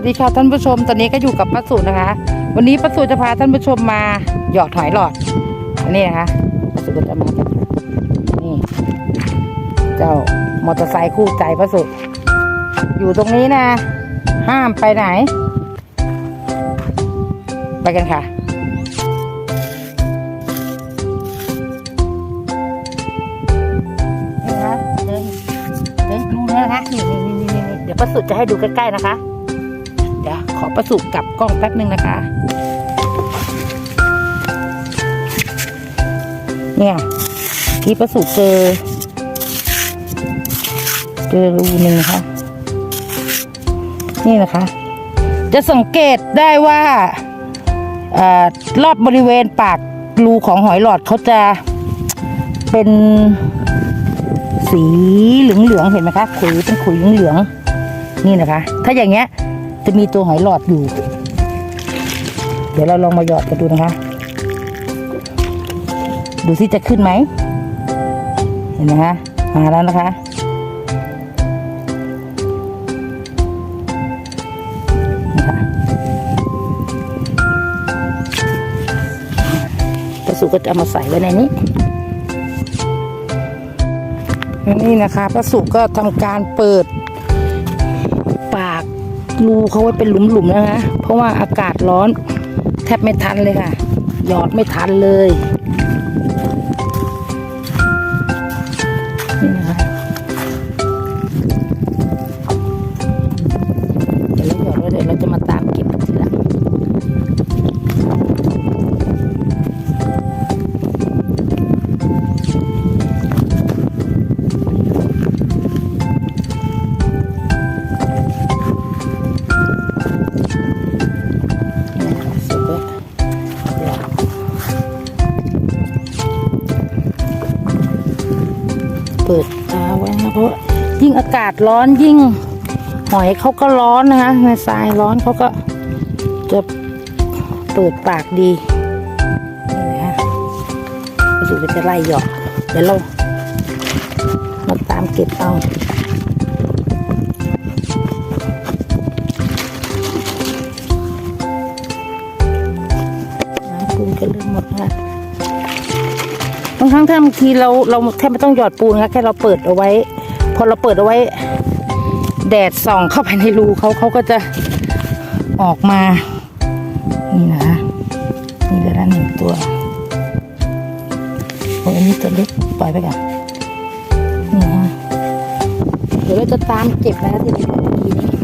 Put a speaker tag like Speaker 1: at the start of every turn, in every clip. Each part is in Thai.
Speaker 1: วัสดีค่ะท่านผู้ชม ตอนนี้ก็อยู่กับป้าสุนะคะ วันนี้ป้าสุจะพาท่านผู้ชมมาหยอดหอยหลอด อันนี้นะคะป้าสุก็จะมาจากนี่ เจ้ามอเตอร์ไซค์คู่ใจป้าสุอยู่ตรงนี้นะ ห้ามไปไหน ไปกันค่ะนี่นะคะเดินเดินดูนะคะนี่นี่นี่นี่นี่เดี๋ยวป้าสุจะให้ดูใกล้ๆนะคะ เดี๋ยวขอประสุกลับกล้องแป๊บหนึ่งนะคะเนี่ยที่ประสุเจอ เจอรูหนึ่งนะคะนี่นะคะ จะสังเกตได้ว่าอรอบบริเวณปากรูของหอยหลอดเขาจะเป็นสีเหลืองๆเห็นไหมคะขุยเป็นขุยเหลืองๆนี่นะคะ ถ้าอย่างเงี้ย จะมีตัวหอยหลอดอยู่ เดี๋ยวเราลองมาหยอดกันดูนะคะ ดูสิจะขึ้นไหม เห็นไหมคะ มาแล้วนะคะนี่ค่ะกระสุก็จะเอามาใส่ไว้ในนี้นี่นะคะพระสุก็ทำการเปิด รูเขาไว้เป็นหลุมๆนะคะ เพราะว่าอากาศร้อน แทบไม่ทันเลยค่ะ หยอดไม่ทันเลยากาศร้อนยิ่ง หอยเขาก็ร้อนนะคะในทรายร้อนเขาก็จะเปิดปากดีนี่นะคะรู้สึกว่าจะไล่หยอกเดี๋ยวเรามาตามเก็บเอาปูก็เริ่มหมดนะคะบางครั้งถ้าบางทีเราเราแทบไม่ต้องหยอดปูนะคะแค่เราเปิดเอาไว้ อเราเปิดเอาไว้ แดดส่องเข้าไปในรูเขาเขาก็จะออกมา นี่นะนี่เหลือละหนึ่งตัวโอ้ยอันนี้ตัวเล็กปล่อยไปก่อนนี่นะเดี๋ยวเราจะตามเก็บนะทีนี้เมื่อกี้นี้นี่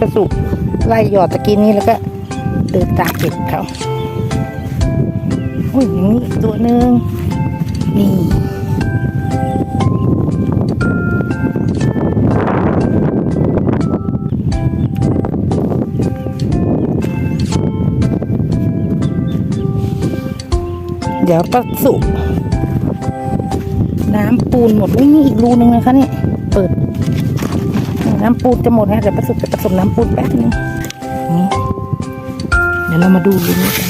Speaker 1: นะที่ประสุไล่หยอดตะกี้นี้แล้วก็เดินตามเก็บเขาอุ้ยอย่างนี้อีกตัวหนึ่งนี่เดี๋ยวประสุน้ำปูนหมดอุ้ยนี่อีกรูหนึ่งนะคะเนี่ยเปิด น้ำปูจะหมดนะเดี๋ยวผสมผสมน้ำปูแป๊บนึงนี่เดี๋ยวเรามาดูรูนี้กันค่ะ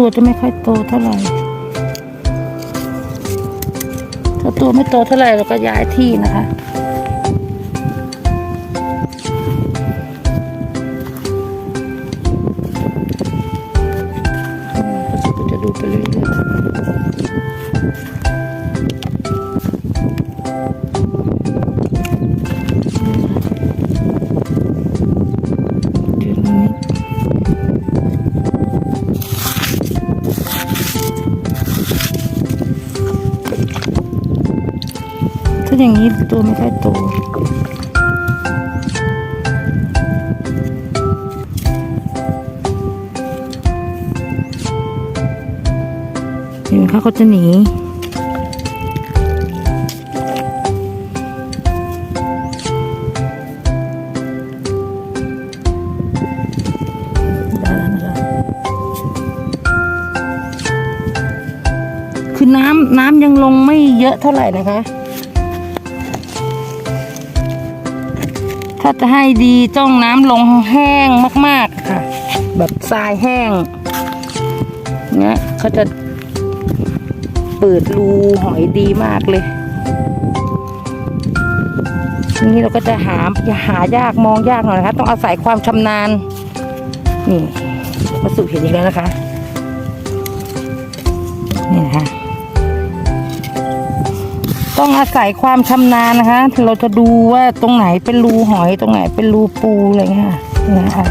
Speaker 1: ตัวจะไม่ค่อยโตเท่าไหร่ ถ้าตัวไม่โตเท่าไหร่เราก็ย้ายที่นะคะ อย่างนี้ตัวไม่ค่อยโตเห็นเขาเขาจะหนีคือน้ำน้ำยังลงไม่เยอะเท่าไหร่นะคะ ถ้าจะให้ดีต้องน้ำลงแห้งมาก ๆ ค่ะ แบบทรายแห้งเนี้ยเขาจะเปิดรูหอยดีมากเลย นี่เราก็จะหาหายากมองยากหน่อยนะคะ ต้องอาศัยความชำนาญ นี่มาสู่เห็นอีกแล้วนะคะ นี่นะคะ ต้องอาศัยความชำนาญนะคะ เราจะดูว่าตรงไหนเป็นรูหอยตรงไหนเป็นรูปูอะไรเงี้ยนี่ยค่ะ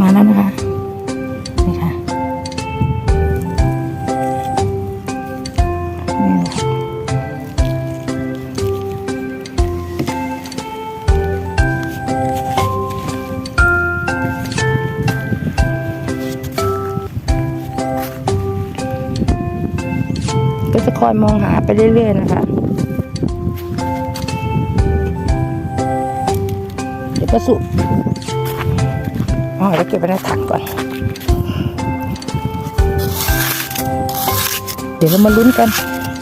Speaker 1: มาแล้วนะคะ อยมองหาไปเรื่อย ๆ นะคะเดี๋ยวก็สุอ๋อแล้วเก็บไว้ในถังก่อน เดี๋ยวเรามาลุ้นกัน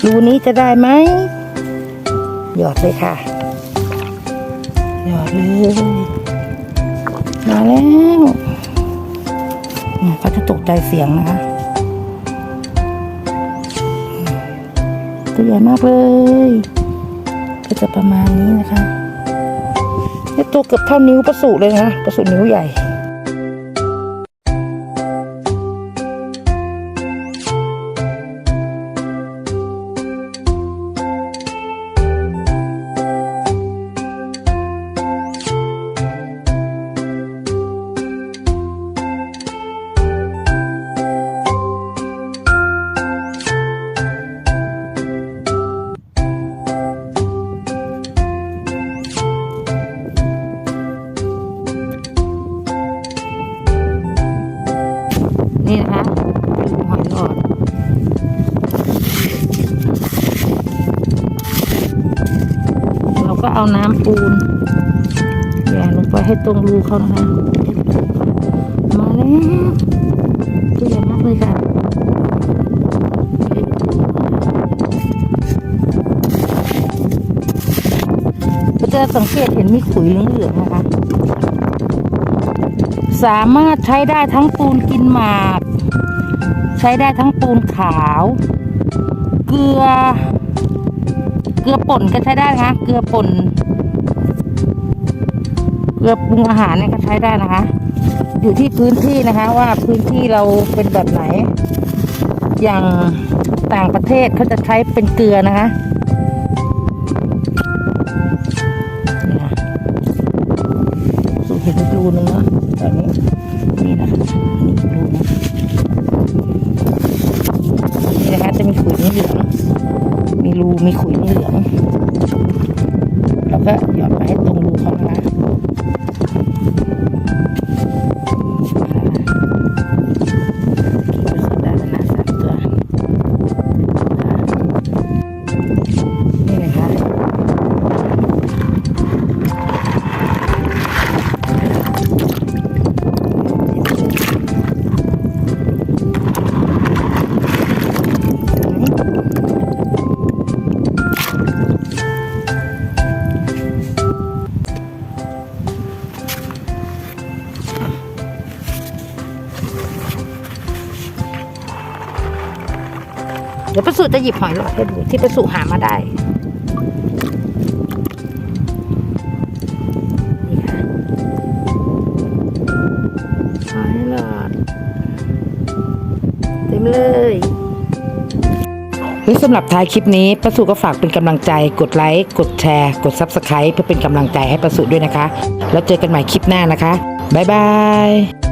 Speaker 1: รูนี้จะได้ไหมหยอดเลยค่ะ หยอดเลย มาแล้วเขาจะตกใจเสียงนะคะ ตัวใหญ่มากเลย ก็จะประมาณนี้นะคะเนี่ยตัวเกือบเท่านิ้วประสูเลยนะประสูนิ้วใหญ่ นี่นะคะดูหอยหลอดเราก็เอาน้ำปูนแหย่ลงไปให้ตรงรูเขานะคะมาแล้วตัวใหญ่มากเลยค่ะก็จะสังเกตเห็นมีขุยเหลืองๆนะคะ สามารถใช้ได้ทั้งปูนกินหมาก ใช้ได้ทั้งปูนขาว เกลือ เกลือป่นก็ใช้ได้นะคะเกลือป่นเกลือปรุงอาหารเนี่ยก็ใช้ได้นะคะ อยู่ที่พื้นที่นะคะ ว่าพื้นที่เราเป็นแบบไหน อย่างต่างประเทศเขาจะใช้เป็นเกลือนะคะนี่นะสูเห็นรูนึงเนาะแบบนี้นี่ ดี๋ยวประสูจะหยิบหอยหลอดให้ดูที่ประสูหามาได้นี่ค่ะหอยหลอดเต็มเลยและสำหรับท้ายคลิปนี้ประสูก็ฝากเป็นกำลังใจ กดไลค์ กดแชร์ กด Subscribe เพื่อเป็นกำลังใจให้ประสูด้วยนะคะ แล้วเจอกันใหม่คลิปหน้านะคะ บ๊ายบาย